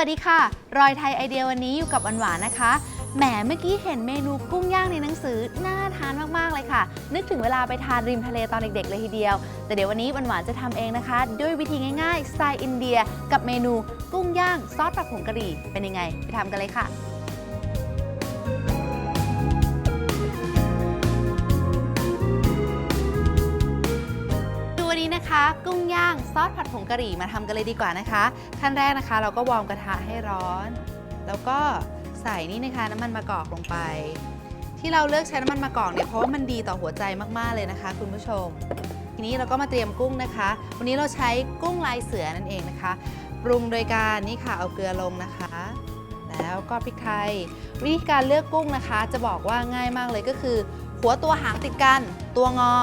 วัสดีค่ะ รอยไทยไอเดียวันนี้อยู่กับหวานๆนะคะ แหมเมื่อกี้เห็นเมนูกุ้งย่างในหนังสือ น่าทานมากๆเลยค่ะ นึกถึงเวลาไปทานริมทะเลตอนเด็กๆ เลยทีเดียว แต่เดี๋ยววันนี้หวานๆจะทำเองนะคะ ด้วยวิธีง่ายๆ สไตล์อินเดีย กับเมนูกุ้งย่างซอสผับผงกะหรี่ เป็นยังไง ไปทำกันเลยค่ะ นี้นะคะ กุ้งย่างซอสผัดผงกะหรี่มาทำกันเลยดีกว่านะคะ ขั้นแรกนะคะ เราก็วอร์มกระทะให้ร้อน แล้วก็ใส่นี่นะคะน้ำมันมะกอกลงไป ที่เราเลือกใช้น้ำมันมะกอกเนี่ยเพราะว่ามันดีต่อหัวใจมากๆเลยนะคะ คุณผู้ชม ทีนี้เราก็มาเตรียมกุ้งนะคะ วันนี้เราใช้กุ้งลายเสือนั่นเองนะคะ ปรุงโดยการนี่ค่ะเอาเกลือลงนะคะแล้วก็พริกไทย วิธีการเลือกกุ้งนะคะ จะบอกว่าง่ายมากเลยก็คือ หัวตัวหางติดกัน ตัวงอ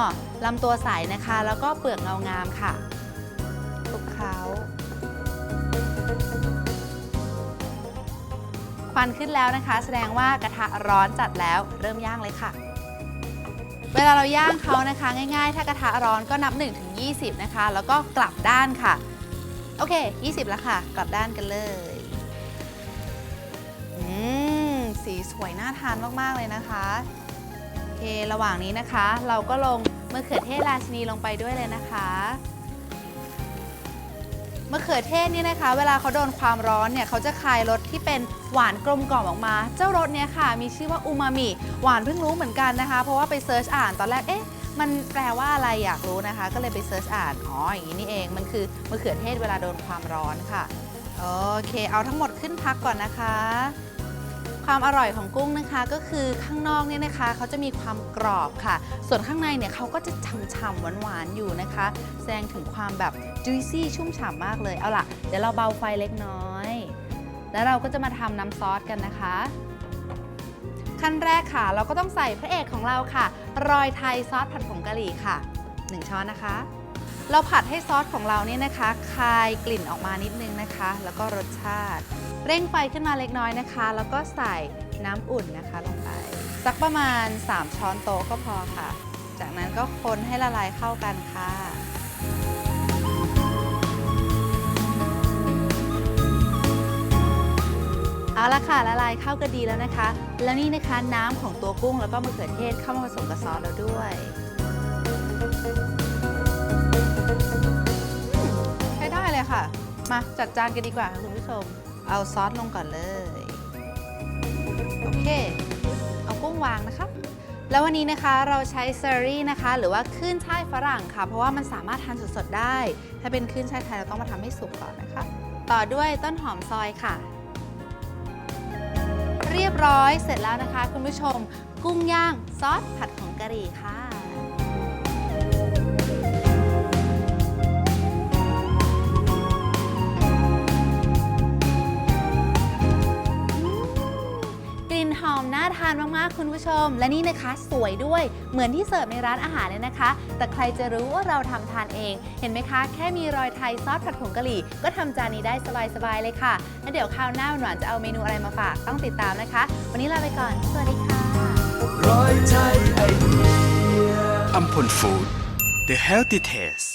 ลำตัวใสนะคะ แล้วก็เปลือกเงางามค่ะคลุกเคล้าควันขึ้นแล้วนะคะ แสดงว่ากระทะร้อนจัดแล้วเริ่มย่างเลยค่ะ เวลาเราย่างเขานะคะ ง่ายๆ ถ้ากระทะร้อนก็นับ1ถึง20 นะคะ แล้วก็กลับด้านค่ะ โอเค 20 แล้วค่ะ กลับด้านกันเลยอืมสีสวยน่าทานมากๆเลยนะคะโอ เค ระหว่างนี้นะคะ เราก็ลงมะเขือเทศราชินีลงไปด้วยเลยนะคะมะเขือเทศนี่นะคะ เวลาเขาโดนความร้อนเนี่ยเขาจะคายรสที่เป็นหวานกลมกล่อมออกมา เจ้ารสเนี่ยค่ะ มีชื่อว่าอูมามิหวานเพิ่งรู้เหมือนกันนะคะ เพราะว่าไปเซิร์ชอ่านตอนแรกเอ๊ะมันแปลว่าอะไรอยากรู้นะคะ ก็เลยไปเซิร์ชอ่านอ๋ออย่างนี้นี่เองมันคือมะเขือเทศเวลาโดนความร้อนค่ะโอเค เอาทั้งหมดขึ้นพักก่อนนะคะ ความอร่อยของกุ้งนะคะ ก็คือข้างนอกเนี่ยนะคะเขาจะมีความกรอบค่ะ ส่วนข้างในเนี่ยเขาก็จะฉ่ำๆหวานๆอยู่นะคะ แสดงถึงความแบบ juicy ชุ่มฉ่ำมากเลย เอาล่ะ เดี๋ยวเราเบาไฟเล็กน้อย แล้วเราก็จะมาทำน้ำซอสกันนะคะ ขั้นแรกค่ะ เราก็ต้องใส่พระเอกของเราค่ะ รอยไทยซอสผัดผงกะหรี่ค่ะ 1 ช้อนนะคะ เราผัดให้ซอสของเราเนี่ยนะคะ คายกลิ่นออกมานิดนึงนะคะ แล้วก็รสชาติ เร่งไฟขึ้นมาเล็กน้อยนะคะ แล้วก็ใส่น้ำอุ่นนะคะลงไป สักประมาณ 3 ช้อนโต๊ะก็พอค่ะ จากนั้นก็คนให้ละลายเข้ากันค่ะเอาละค่ะละลายเข้ากันดีแล้วนะคะ แล้วนี่นะคะน้ำของตัวกุ้งแล้วก็มะเขือเทศเข้ามาผสมกับซอสแล้วด้วย มาจัดจานกันดีกว่าค่ะคุณผู้ชม เอาซอสลงก่อนเลย โอเค เอากุ้งวางนะคะแล้ววันนี้นะคะเราใช้เซอรี่นะคะ หรือว่าขึ้นช่ายฝรั่งค่ะ เพราะว่ามันสามารถทานสดๆได้ ถ้าเป็นขึ้นช่ายไทยเราต้องมาทำให้สุกก่อนนะคะ ต่อด้วยต้นหอมซอยค่ะ เรียบร้อยเสร็จแล้วนะคะ คุณผู้ชม กุ้งย่างซอสผัดของกะหรี่ค่ะ หอมน่าทานมากๆ คุณผู้ชม และนี่นะคะสวยด้วยเหมือนที่เสิร์ฟในร้านอาหารเลยนะคะ แต่ใครจะรู้ว่าเราทำทานเอง เห็นไหมคะ แค่มีรอยไทยซอสผัดผงกะหรี่ ก็ทำจานนี้ได้สบายๆเลยค่ะแล้วเดี๋ยวคราวหน้าหวานจะเอาเมนูอะไรมาฝากต้องติดตามนะคะ วันนี้ลาไปก่อน สวัสดีค่ะรอยไทยไอเดียอัมพลฟู้ด The Healthy Taste